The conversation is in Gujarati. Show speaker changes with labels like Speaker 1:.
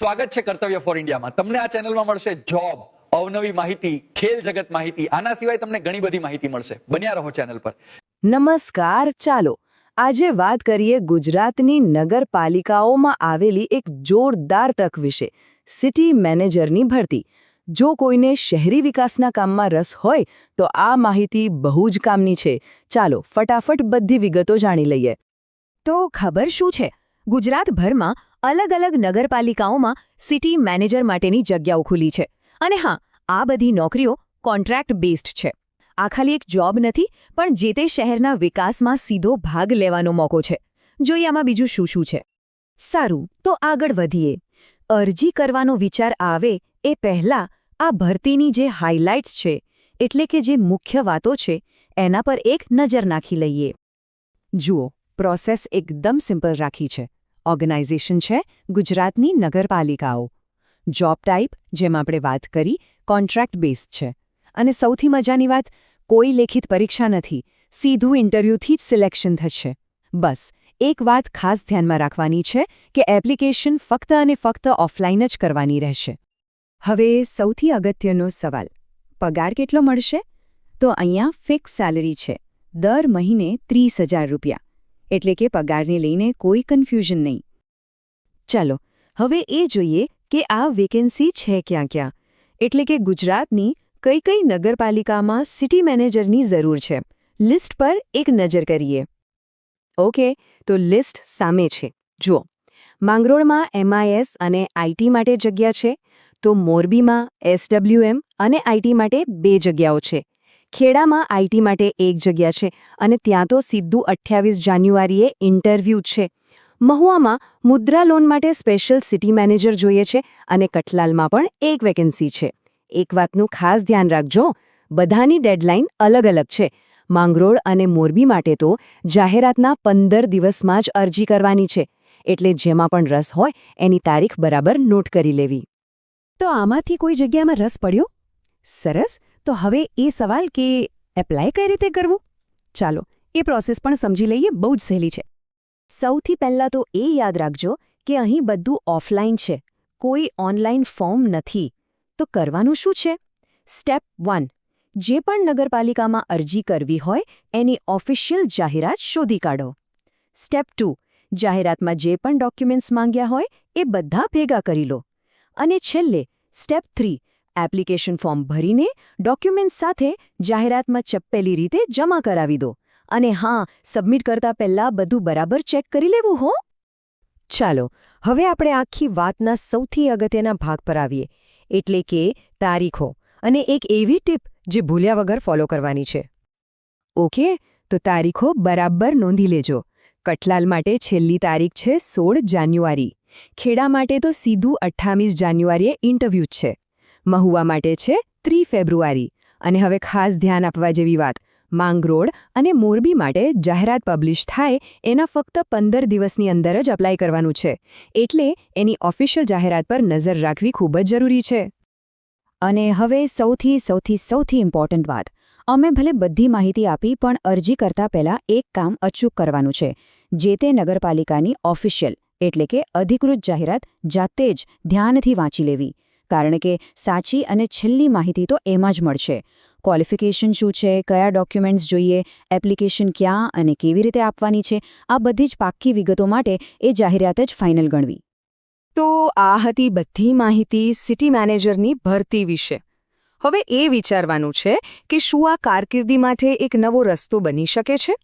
Speaker 1: સ્વાગત છે કર્તવ્ય ફોર ઇન્ડિયામાં તમને આ ચેનલમાં મળશે જોબ અવનવી માહિતી, ખેલ જગત માહિતી. આના સિવાય તમને ઘણી બધી માહિતી મળશે. બન્યા રહો ચેનલ પર.
Speaker 2: નમસ્કાર, ચાલો. આજે વાત કરીએ ગુજરાતની નગરપાલિકાઓમાં આવેલી એક જોરદાર તક વિશે સિટી મેનેજરની ભરતી. જો કોઈને શહેરી વિકાસના કામમાં રસ હોય, તો આ માહિતી બહુ જ કામની છે. ચાલો, ફટાફટ બધી વિગતો જાણી લઈએ.
Speaker 3: તો ખબર શું છે? ગુજરાતભરમાં અલગ અલગ નગરપાલિકાઓમાં સિટી મેનેજર માટેની જગ્યાઓ ખુલી છે. અને હા, આ બધી નોકરીઓ કોન્ટ્રાક્ટ બેઝડ છે. આ ખાલી એક જોબ નથી, પણ જે તે શહેરના વિકાસમાં સીધો ભાગ લેવાનો મોકો છે. જોઈએ આમાં બીજું શું શું છે. સારું, તો આગળ વધીએ. અરજી કરવાનો વિચાર આવે એ પહેલાં આ ભરતીની જે હાઇલાઇટ્સ છે, એટલે કે જે મુખ્ય વાતો છે, એના પર એક નજર નાખી લઈએ.
Speaker 2: જુઓ, પ્રોસેસ એકદમ સિમ્પલ રાખી છે. ઓર્ગેનાઇઝેશન છે ગુજરાતની નગરપાલિકાઓ. જોબ ટાઈપ જેમ આપણે વાત કરી, કોન્ટ્રાક્ટ બેઝડ છે. અને સૌથી મજાની વાત, કોઈ લેખિત પરીક્ષા નથી, સીધું ઇન્ટરવ્યૂથી જ સિલેક્શન થશે. બસ, એક વાત ખાસ ધ્યાનમાં રાખવાની છે કે એપ્લિકેશન ફક્ત અને ફક્ત ઓફલાઈન જ કરવાની રહેશે. હવે સૌથી અગત્યનો સવાલ, પગાર કેટલો મળશે? તો અહીંયા ફિક્સ સેલરી છે, દર મહિને ત્રીસ રૂપિયા. એટલે કે પગારને લઈને કોઈ કન્ફ્યુઝન નહીં. ચાલો, હવે એ જોઈએ કે આ વેકેન્સી છે ક્યાં ક્યાં. એટલે કે ગુજરાતની કઈ કઈ નગરપાલિકામાં સિટી મેનેજરની જરૂર છે. લિસ્ટ પર એક નજર કરીએ. ઓકે તો લિસ્ટ સામે છે. જુઓ. માંગરોળમાં એમઆઈએસ અને આઈટી માટે જગ્યા છે. તો મોરબીમાં એસડબ્લ્યુએમ અને આઈટી માટે બે જગ્યાઓ છે. ખેડામાં આઈટી માટે એક જગ્યા છે અને ત્યાં તો સીધું અઠ્યાવીસ જાન્યુઆરીએ ઇન્ટરવ્યૂ છે. મહુવામાં મુદ્રા લોન માટે સ્પેશિયલ સિટી મેનેજર જોઈએ છે અને કઠલાલમાં પણ એક વેકેન્સી છે. એક વાતનું ખાસ ધ્યાન રાખજો, બધાની ડેડલાઇન અલગ અલગ છે. માંગરોળ અને મોરબી માટે તો જાહેરાતના પંદર દિવસમાં જ અરજી કરવાની છે. એટલે જેમાં પણ રસ હોય, એની તારીખ બરાબર નોટ કરી લેવી.
Speaker 3: તો આમાંથી કોઈ જગ્યામાં રસ પડ્યો?
Speaker 2: સરસ. તો હવે એ સવાલ કે એપ્લાય કઈ રીતે કરવું? ચાલો,
Speaker 3: એ પ્રોસેસ પણ સમજી લઈએ, બહુ જ સહેલી છે.
Speaker 2: સૌથી પહેલાં તો એ યાદ રાખજો કે અહીં બધું ઓફલાઈન છે. કોઈ ઓનલાઈન ફોર્મ નથી. તો કરવાનું શું છે? સ્ટેપ વન જે પણ નગરપાલિકામાં અરજી કરવી હોય, એની ઓફિશિયલ જાહેરાત શોધી કાઢો. સ્ટેપ ટુ જાહેરાતમાં જે પણ ડોક્યુમેન્ટ્સ માંગ્યા હોય, એ બધા ભેગા કરી લો. અને છેલ્લે સ્ટેપ થ્રી એપ્લિકેશન ફોર્મ ભરીને ડોક્યુમેન્ટ્સ સાથે જાહેરાતમાં ચપ્પેલી રીતે જમા કરાવી દો. અને હા, સબમિટ કરતા પહેલા બધું બરાબર ચેક કરી લેવું હો. ચાલો, હવે આપણે આખી વાતના સૌથી અગત્યના ભાગ પર આવીએ. એટલે કે તારીખો. અને એક એવી ટીપ જે ભૂલ્યા વગર ફોલો કરવાની છે. ઓકે, તો તારીખો બરાબર નોંધી લેજો. કઠલાલ માટે છેલ્લી તારીખ છે સોળ જાન્યુઆરી. ખેડા માટે તો સીધું અઠ્ઠાવીસ જાન્યુઆરીએ ઇન્ટરવ્યૂ છે. મહુવા માટે છે ત્રી ફેબ્રુઆરી. અને હવે ખાસ ધ્યાન આપવા જેવી વાત. માંગરોળ અને મોરબી માટે જાહેરાત પબ્લિશ થાય એના ફક્ત પંદર દિવસની અંદર જ અપ્લાય કરવાનું છે. એટલે એની ઓફિશિયલ જાહેરાત પર નજર રાખવી ખૂબ જ જરૂરી છે. અને હવે સૌથી સૌથી સૌથી ઇમ્પોર્ટન્ટ વાત. અમે ભલે બધી માહિતી આપી પણ અરજી કરતા પહેલાં એક કામ અચૂક કરવાનું છે. જે તે નગરપાલિકાની ઓફિશિયલ, એટલે કે અધિકૃત જાહેરાત, જાતે જ ધ્યાનથી વાંચી લેવી. કારણ કે સાચી અને છેલ્લી માહિતી તો એમાં જ મળશે. ક્વોલિફિકેશન શું છે? કયા ડોક્યુમેન્ટ્સ જોઈએ? એપ્લિકેશન ક્યાં અને કેવી રીતે આપવાની છે? આ બધી જ પાક્કી વિગતો માટે એ જાહેરાત જ ફાઇનલ ગણવી. તો આ હતી બધી માહિતી સિટી મેનેજરની ભરતી વિશે. હવે એ વિચારવાનું છે કે શું આ કારકિર્દી માટે એક નવો રસ્તો બની શકે છે?